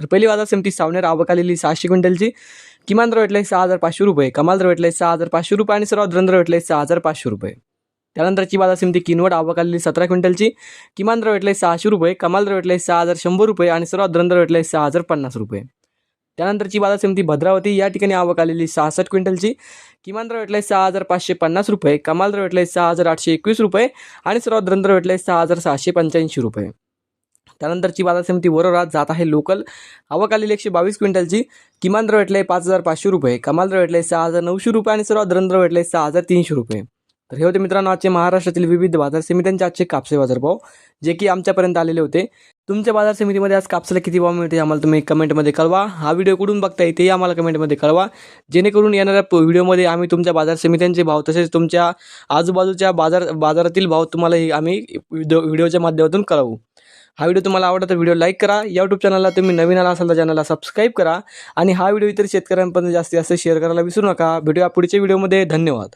तर पहिली बाजार समिती सावनेर आवक आलेली सहाशे क्विंटलची किमान दर भेटले सहा हजार पाचशे रुपये कमाल दर भेटले सहा हजार पाचशे रुपये आणि सर्वात दर भेटले सहा हजार पाचशे रुपये. त्यानंतरची बाजार समिती किनवट आवक आलेली सतरा क्विंटलची. किमान दर भेटले सहाशे रुपये कमाल दर भेटले सहा हजार शंभर रुपये आणि सर्वात दर भेटले सहा हजार पन्नास रुपये. त्यानंतरची बाजार समिती भद्रावती या ठिकाणी आवक आलेली सहासष्ट क्विंटलची. किमान दर भेटले सहा हजार पाचशे पन्नास रुपये कमाल दर भेटले सहा हजार आठशे एकवीस रुपये आणि सर्वात दर भेटले सहा हजार सहाशे पंच्याऐंशी रुपये. त्यानंतरची बाजार समिती वरोरात जात आहे लोकल. आवक आलेली एकशे बावीस क्विंटलची. किमान दर भेटले पाच हजार पाचशे रुपये. कमाल दर भेटले सहा हजार नऊशे रुपये आणि सर्वात दर भेटले सहा हजार तीनशे रुपये. तर हे होते मित्रांनो आजचे महाराष्ट्रातील विविध बाजार समित्यांचे आजचे कापसे बाजारभाव जे की आमच्यापर्यंत आलेले होते. तुमच्या बाजार समितीमध्ये आज कापसाला किती भाव मिळते आम्हाला तुम्ही कमेंटमध्ये कळवा. हा व्हिडिओ कुठून बघता येते आम्हाला कमेंटमध्ये कळवा. जेणेकरून येणाऱ्या व्हिडिओमध्ये आम्ही तुमच्या बाजार समित्यांचे भाव तसेच तुमच्या आजूबाजूच्या बाजार बाजारातील भाव तुम्हाला हे आम्ही व्हिडिओच्या माध्यमातून कळवू. हा व्हिडिओ तुम्हाला आवडला तर व्हिडिओ लाईक करा. या यूट्यूब चॅनलला तुम्ही नवीन आला असाल तर चॅनलला सबस्क्राईब करा. आणि हा व्हिडिओ इतर शेतकऱ्यांपर्यंत जास्तीत जास्त शेअर करायला विसरू नका. भेटूया पुढच्या व्हिडिओमध्ये धन्यवाद.